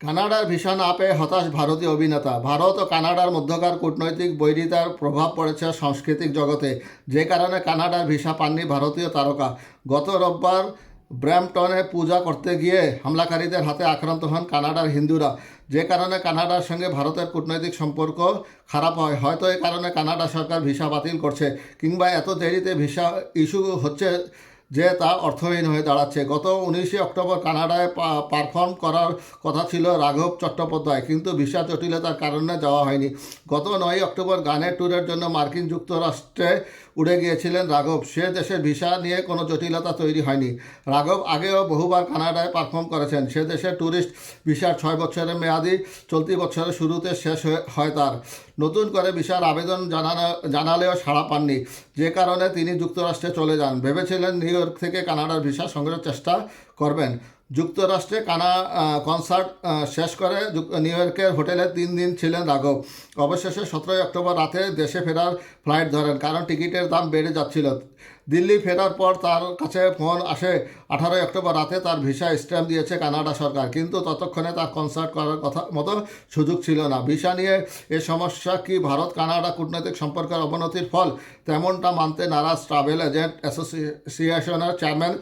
কানাডার না পেয়ে হতাশ ভারতীয় অভিনেতা। ভারত ও কানাডার মধ্যকার কূটনৈতিক বৈরিতার প্রভাব পড়েছে সাংস্কৃতিক জগতে, যে কারণে কানাডার ভিসা পাননি ভারতীয় তারকা গত রোববার ব্র্যাম্পটনে পূজা করতে গিয়ে হামলাকারীদের হাতে আক্রান্ত হন কানাডার হিন্দুরা, যে কারণে কানাডার সঙ্গে ভারতের কূটনৈতিক সম্পর্ক খারাপ হয়। হয়তো এই কারণে কানাডা সরকার ভিসা বাতিল করছে কিংবা এত দেরিতে ভিসা ইস্যু হচ্ছে যে তা অর্থহীন হয়ে দাঁড়াচ্ছে। গত উনিশে অক্টোবর কানাডায় পারফর্ম করার কথা ছিল রাঘব চট্টোপাধ্যায়, কিন্তু ভিসা জটিলতার কারণে যাওয়া হয়নি। গত নয় অক্টোবর গানের ট্যুরের জন্য মার্কিন যুক্তরাষ্ট্রে উড়ে গিয়েছিলেন রাঘব। সে দেশের ভিসা নিয়ে কোনো জটিলতা তৈরি হয়নি। রাঘব আগেও বহুবার কানাডায় পারফর্ম করেছেন। সে দেশের ট্যুরিস্ট ভিসার ছয় বছরের মেয়াদি চলতি বছরের শুরুতে শেষ হয় তার। নতুন করে ভিসার আবেদন জানানো, জানালেও সাড়া পাননি। যে কারণে তিনি যুক্তরাষ্ট্রে চলে যান। ভেবেছিলেন নিউ ইয়র্ক থেকে কানাডার ভিসা সংগ্রহের চেষ্টা করবেন। যুক্তরাষ্ট্রে কানা কনসার্ট শেষ করে। নিউ ইয়র্কের হোটেলে তিন দিন ছিলেন রাঘব। অবশেষে সতেরোই অক্টোবর রাতে দেশে ফেরার ফ্লাইট ধরেন, কারণ টিকিটের দাম বেড়ে যাচ্ছিল। দিল্লি ফেরার পর তার কাছে ফোন আসে। আঠারোই অক্টোবর রাতে তার ভিসা স্ট্যাম্প দিয়েছে কানাডা সরকার, কিন্তু ততক্ষণে তার কনসার্ট করার কথা, মতো সুযোগ ছিল না। ভিসা নিয়ে এ সমস্যা কি ভারত, কানাডা কূটনৈতিক সম্পর্কের অবনতির ফল? তেমনটা মানতে নারাজ ট্রাভেল এজেন্ট অ্যাসোসিয়েশনের চেয়ারম্যান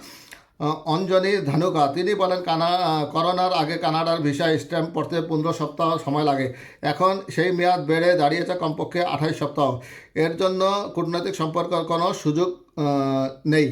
অঞ্জনী ধানুকা, তিনি বলেন, কানা করোনার আগে কানাডার ভিসা স্ট্যাম্প পড়তে পনেরো সপ্তাহ সময় লাগে। এখন সেই মেয়াদ বেড়ে দাঁড়িয়েছে কমপক্ষে আঠাইশ সপ্তাহ। এর জন্য কূটনৈতিক সম্পর্কের কোনো সুযোগ নেই।